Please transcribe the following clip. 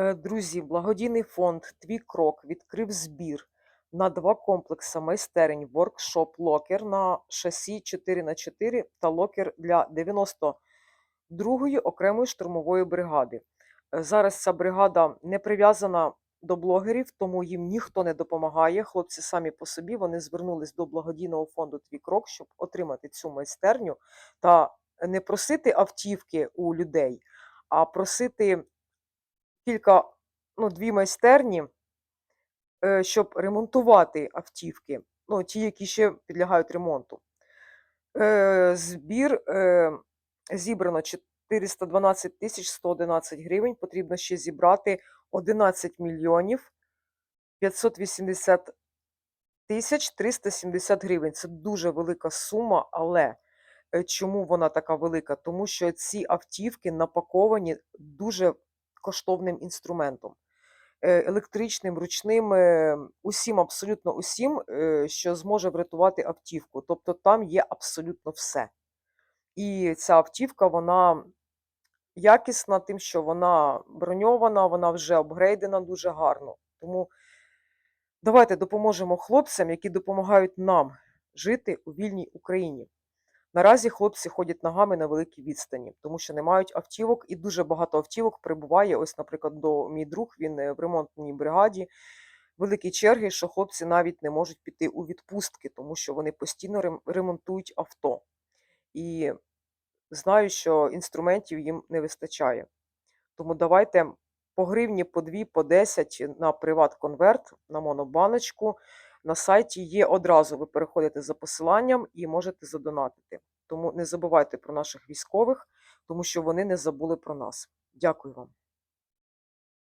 Е, Друзі, благодійний фонд Твій крок відкрив збір на два комплекси майстерень воркшоп локер на шасі 4х4 та локер для 92-ї окремої штурмової бригади. Е, Зараз ця бригада не прив'язана до блогерів, тому їм ніхто не допомагає. Хлопці самі по собі вони звернулись до благодійного фонду Твій крок, щоб отримати цю майстерню та не просити автівки у людей, а просити кілька, ну, дві майстерні, е, щоб ремонтувати автівки, ну, ті, які ще підлягають ремонту. Е, Збір е, зібрано 412 тисяч 111 гривень. Потрібно ще зібрати 11 мільйонів 580 тисяч 370 гривень. Це дуже велика сума, але чому вона така велика? Тому що ці автівки напаковані дуже коштовним інструментом. е, Електричним, ручним, е, усім, абсолютно усім, е, що зможе врятувати автівку. Тобто там є абсолютно все. І ця автівка, вона якісна, тим, що вона броньована, вона вже апгрейдена дуже гарно. Тому давайте допоможемо хлопцям, які допомагають нам жити у вільній Україні. Наразі хлопці ходять ногами на великій відстані, тому що не мають автівок, і дуже багато автівок прибуває. Ось, наприклад, до мій друг, він е, в ремонтній бригаді. Великі черги, що хлопці навіть не можуть піти у відпустки, тому що вони постійно ремонтують авто. І знаю, що інструментів їм не вистачає. Тому давайте по гривні, по дві, по 10 на приват-конверт, на монобаночку. На сайті є одразу. Ви переходите за посиланням і можете задонатити. Тому не забувайте про наших військових, тому що вони не забули про нас. Дякую вам.